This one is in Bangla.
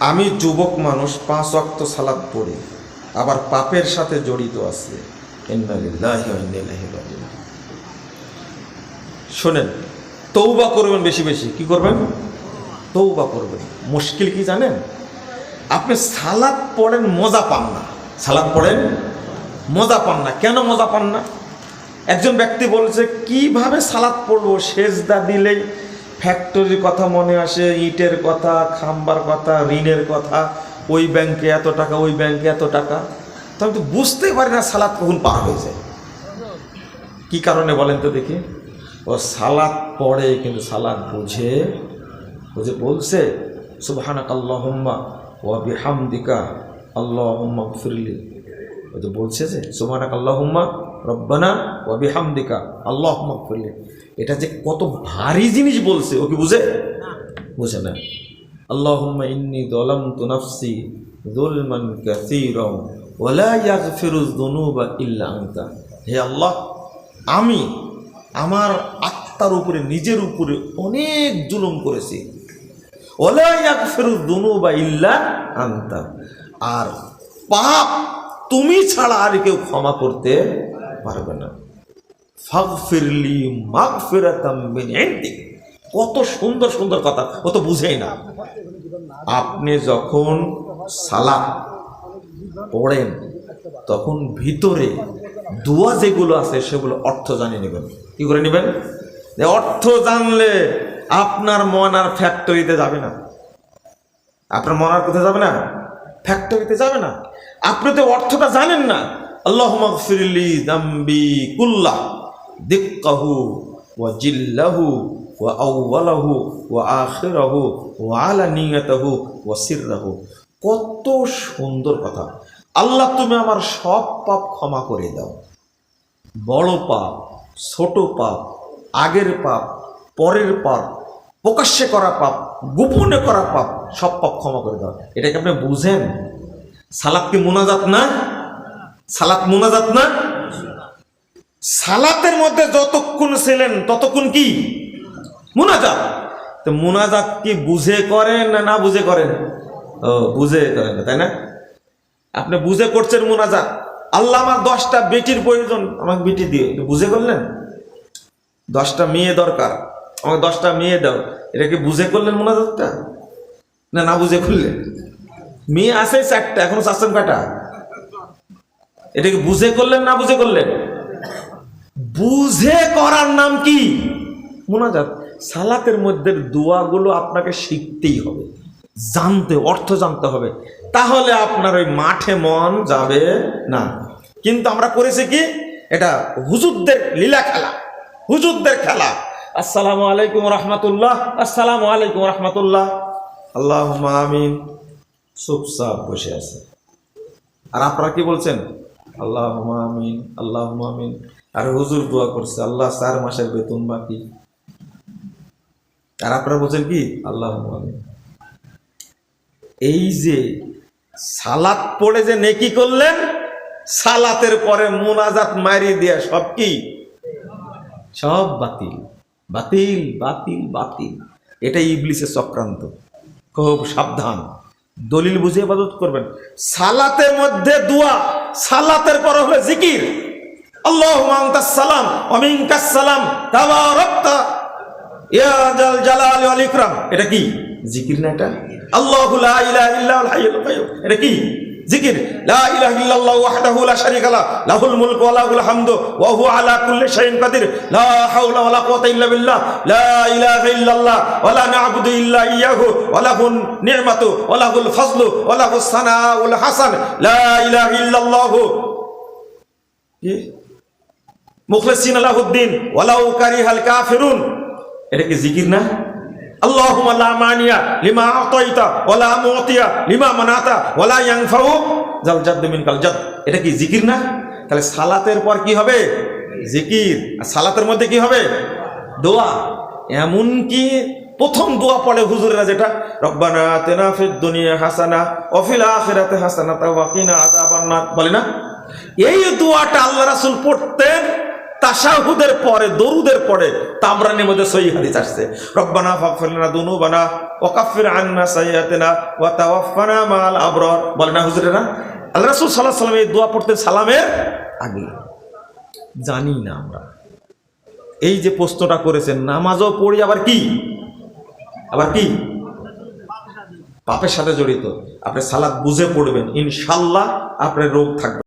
আমি যুবক মানুষ, পাঁচ অক্ত সালাদ পড়ি, আবার পাপের সাথে জড়িত আছে। শোনেন তৌবা করবেন বেশি বেশি, কি করবেন? তৌবা করবেন। মুশকিল কি জানেন? আপনি সালাদ পড়েন, মজা পান না। সালাদ পড়েন, মজা পান না। কেন মজা পান না? একজন ব্যক্তি বলছে, কীভাবে সালাদ পড়ব? সেজদা দিলেই ফ্যাক্টরির কথা মনে আসে, ইটের কথা, খাম্বার কথা, ঋণের কথা, ওই ব্যাংকে এত টাকা, ওই ব্যাংকে এত টাকা। তো আমি তো বুঝতেই পারি না সালাদ কখন পার হয়ে যায়। কি কারণে বলেন তো দেখি? ও সালাদ পড়ে, কিন্তু সালাদ বুঝে বুঝে বলছে সুবহানাক আল্লাহুম্মা ওয়া বিহামদিকা আল্লাহুম্মা ফিরলি ও তো বলছে যে সুবহানাক আল্লাহুম্মা রব্বানা ওয়া বিহামদিকা। আল্লাহুম্মা ফিরলি এটা যে কত ভারী জিনিস বলছে ও কি বুঝে? বুঝে না। আল্লাহুম্মা ইন্নী যালামতু নাফসি যুলমান কাসীরা ওয়া লা ইয়াগফিরু যুনুবা ইল্লা আনতা। হে আল্লাহ আমি আমার আত্মার উপরে নিজের উপরে অনেক জুলুম করেছি। ওলা ইয়াগফিরু যুনুবা ইল্লা আনতা। আর পাপ তুমি ছাড়া আর কেউ ক্ষমা করতে পারবে না। ফাগফিরলি মাগফিরাতাম মিন ইনদিক। কত সুন্দর সুন্দর কথা, ও তো বুঝেই না। আপনি যখন সালাত পড়েন, তখন ভিতরে দোয়া যেগুলো আছে, সেগুলো অর্থ জানিয়ে নেবেন। কি করে নেবেন? অর্থ জানলে আপনার মন আর ফ্যাক্টরিতে যাবে না। আপনার মন আর কোথায় যাবে না? ফ্যাক্টরিতে যাবে না। আপনি তো অর্থটা জানেন না। আল্লাহ দাম্বি ওয়া জিল্লাহু সিররাহু। কত সুন্দর কথা। আল্লাহ তুমি আমার সব পাপ ক্ষমা করে দাও। বড় পাপ, ছোট পাপ, আগের পাপ, পরের পাপ, প্রকাশ্যে করা পাপ, গোপনে করা পাপ, সব পাপ ক্ষমা করে দাও। এটাকে আপনি বুঝেন? সালাত কি মোনাজাত না? সালাত মোনাজাত না? সালাতের মধ্যে যতক্ষণ ছিলেন, ততক্ষণ কি? মোনাজাত। তো মোনাজাত কি বুঝে করেন না না বুঝে করেন? ও, বুঝে করেন তাই না? আপনি বুঝে করছেন মোনাজাত। আল্লাহ আমার দশটা বেটির প্রয়োজন, আমাকে বেটি দিয়ে বুঝে করলেন? দশটা মেয়ে দরকার, আমাকে দশটা মেয়ে দাও। এটা কি বুঝে করলেন মোনাজাতটা? না না বুঝে করলেন? মেয়ে আছে চারটা, এখনও চাচ্ছেন কয়টা এটা কি বুঝে করলেন না বুঝে করলেন? বুঝে করার নাম কি? মোনাজাত, সালাতের মধ্যে দোয়াগুলো আপনাকে শিখতেই হবে, জানতে, অর্থ জানতে হবে। তাহলে আপনার ওই মাঠে মন যাবে না। কিন্তু আমরা করেছি কি? এটা হুজুরদের লীলা খেলা, হুজুরদের খেলা। আসসালামু আলাইকুম রহমতুল্লাহ, আসসালামু আলাইকুম রহমতুল্লাহ। আল্লাহ আমিন। চুপচাপ বসে আছে। আর আপনারা কি বলছেন? আল্লাহ আমিন আল্লাহ আমিন। আর হুজুর দোয়া করছে, আল্লাহ চার মাসের বেতন বাকি। আর আপনারা বলছেন কি? আল্লাহ আমিন। এই যে সালাত পড়ে যে নেকি করলেন, সালাতের পরে মোনাজাত মারি দিয়া সব কি? সব বাতিল। বাতিল বাতিল বাতিল। এটা ইবলিসের চক্রান্ত। খুব সাবধান। দলিল বুঝে ইবাদত করবেন। সালাতের মধ্যে দোয়া, সালাতের পর হলো জিকির। সালাম সালাম এটা কি? জিকির না এটা? আল্লাহ এটা কি? জিকির, লা ইলাহা ইল্লাল্লাহু ওয়াহদাহু লা শারীকা লা, লাহুল মুলকু ওয়া লাহুল হামদু ওয়া হুয়া আলা কুল্লি শাইইন কাদির, লা হাওলা ওয়া লা কুওয়াতা ইল্লা বিল্লাহ, লা ইলাহা ইল্লাল্লাহ ওয়া লা না'বুদু ইল্লা ইয়্যাহু ওয়া লাহুন নি'মাতু ওয়া লাহুল ফাজলু ওয়া লাহুস সানাউল হাসান, লা ইলাহা ইল্লাল্লাহু। কি? মুখলিসিন আলাহুদ্দিন, ওয়ালাউ কারিহাল কাফিরুন। এটা কি জিকির না? আল্লাহুম্মা লা মানিয়া লিমা আতাইতা ওয়ালা মুতিয়া লিমা মানাতা ওয়ালা ইয়ানফাউ জাল জাদ্দ মিনকাল জাদ এটা কি জিকির না তাহলে সালাতের পর কি হবে জিকির আর সালাতের মধ্যে কি হবে দোয়া এমন কি প্রথম দোয়া পড়ে হুজুরেরা যেটা রব্বানা আতিনা ফিদ দুনিয়া হাসানা ওয়া ফিল আখিরাতি হাসানা ওয়া কিনা আযাবান নার বলে না এই দোয়াটা আল্লাহ রাসূল পড়তেন তাশাহুদের পরে, দরুদের পরে তাবরানের মধ্যে সহি হাদিস আসছে। রব্বানা ফাগফির লানা দুনুবানা ওয়াকাফির আন্না সাইয়াতিনা ওয়া তাওয়াফানা মাল আবরার। বলে না হুজুরেরা? আল্লাহ রাসূল সাল্লাল্লাহু আলাইহি ওয়াসাল্লাম এই দোয়া পড়তে সালামের আগে। জানি না আমরা। এই যে প্রশ্নটা করেছেন, নামাজও পড়ি আবার কি? আবার কি? পাপের সাথে জড়িত। আপনি সালাদ বুঝে পড়বেন। ইনশাল্লাহ আপনার রোগ থাকবে।